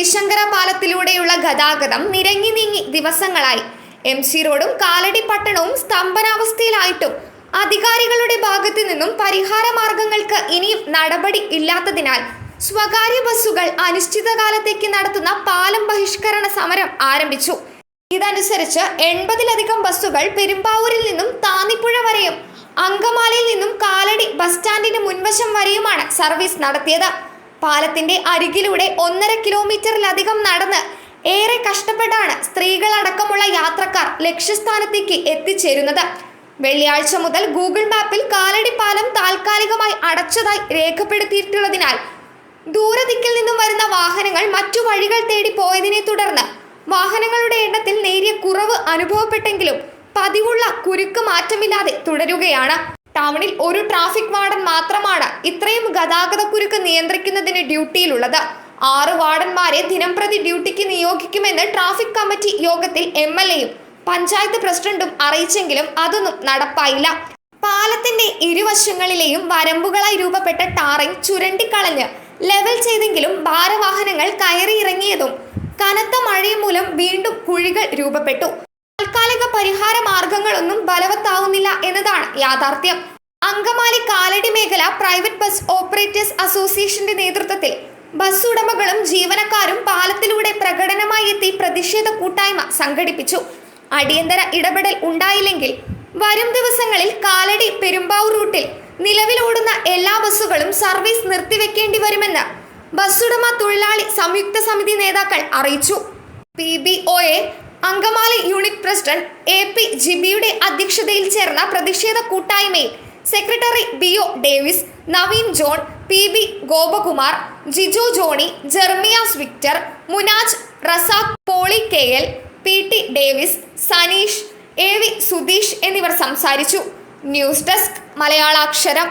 ശ്രീശങ്കര പാലത്തിലൂടെയുള്ള ഗതാഗതം നിരങ്ങി നീങ്ങി ദിവസങ്ങളായി. എം സി റോഡും കാലടി പട്ടണവും സ്തംഭനാവസ്ഥയിലായിട്ടും അധികാരികളുടെ ഭാഗത്തു നിന്നും പരിഹാര മാർഗങ്ങൾക്ക് ഇനിയും നടപടി ഇല്ലാത്തതിനാൽ സ്വകാര്യ ബസ്സുകൾ അനിശ്ചിതകാലത്തേക്ക് നടത്തുന്ന പാലം ബഹിഷ്കരണ സമരം ആരംഭിച്ചു. ഇതനുസരിച്ച് എൺപതിലധികം ബസ്സുകൾ പെരുമ്പാവൂരിൽ നിന്നും താന്നിപ്പുഴ വരെയും അങ്കമാലിയിൽ നിന്നും കാലടി ബസ് സ്റ്റാൻഡിന് മുൻവശം വരെയുമാണ് സർവീസ് നടത്തിയത്. പാലത്തിന്റെ അരികിലൂടെ ഒന്നര കിലോമീറ്ററിലധികം നടന്ന് ഏറെ കഷ്ടപ്പെട്ടാണ് സ്ത്രീകളടക്കമുള്ള യാത്രക്കാർ ലക്ഷ്യസ്ഥാനത്തേക്ക് എത്തിച്ചേരുന്നത്. വെള്ളിയാഴ്ച മുതൽ ഗൂഗിൾ മാപ്പിൽ കാലടി പാലം താൽക്കാലികമായി അടച്ചതായി രേഖപ്പെടുത്തിയിട്ടുള്ളതിനാൽ ദൂരദിക്കിൽ നിന്നും വരുന്ന വാഹനങ്ങൾ മറ്റു വഴികൾ തേടി പോയതിനെ തുടർന്ന് വാഹനങ്ങളുടെ എണ്ണത്തിൽ നേരിയ കുറവ് അനുഭവപ്പെട്ടെങ്കിലും പതിവുള്ള കുരുക്ക് മാറ്റമില്ലാതെ തുടരുകയാണ്. ടൗണിൽ ഒരു ട്രാഫിക് വാർഡൻ മാത്രമാണ് ഇത്രയും ഗതാഗത കുരുക്ക് നിയന്ത്രിക്കുന്നതിന് ഡ്യൂട്ടിയിലുള്ളത്. ആറ് വാർഡന്മാരെ ദിനംപ്രതി ഡ്യൂട്ടിക്ക് നിയോഗിക്കുമെന്ന് ട്രാഫിക് കമ്മിറ്റി യോഗത്തിൽ എം എൽ എയും പഞ്ചായത്ത് പ്രസിഡന്റും അറിയിച്ചെങ്കിലും അതൊന്നും നടപ്പായില്ല. പാലത്തിന്റെ ഇരുവശങ്ങളിലെയും വരമ്പുകളായി രൂപപ്പെട്ട ടാറിംഗ് ചുരണ്ടിക്കളഞ്ഞ് ലെവൽ ചെയ്തെങ്കിലും ഭാരവാഹനങ്ങൾ കയറിയിറങ്ങിയതും കനത്ത മഴയും മൂലം വീണ്ടും കുഴികൾ രൂപപ്പെട്ടു. താൽക്കാലിക പരിഹാര മാർഗങ്ങളൊന്നും ബലവത്താവുന്നില്ല. എന്നതാണ് യാഥാർത്ഥ്യം. അങ്കമാലി കാലടി മേഖല പ്രൈവറ്റ് ബസ് ഓപ്പറേറ്റേഴ്സ് അസോസിയേഷന്റെ നേതൃത്വത്തിൽ ബസ് ഉടമകളും ജീവനക്കാരും പാലത്തിലൂടെ പ്രകടനമായി എത്തി പ്രതിഷേധ കൂട്ടായ്മ സംഘടിപ്പിച്ചു. അടിയന്തര ഇടപെടൽ ഉണ്ടായില്ലെങ്കിൽ വരും ദിവസങ്ങളിൽ കാലടി പെരുമ്പാവൂർ റൂട്ടിൽ നിലവിലോടുന്ന എല്ലാ ബസ്സുകളും സർവീസ് നിർത്തിവെക്കേണ്ടി വരുമെന്ന് ബസ്സുടമ തൊഴിലാളി സംയുക്ത സമിതി നേതാക്കൾ അറിയിച്ചു. P B O A Angamaly unit president A P ജിബിയുടെ അധ്യക്ഷതയിൽ ചേർന്ന പ്രതിഷേധ കൂട്ടായ്മയിൽ secretary B O Davis Naveen John P B Gopakumar Jiju Johny Jermias Victor Munaj Razak Poly K L P T Davis Sanish A V Sudheesh എന്നിവർ സംസാരിച്ചു. News desk മലയാളാക്ഷരം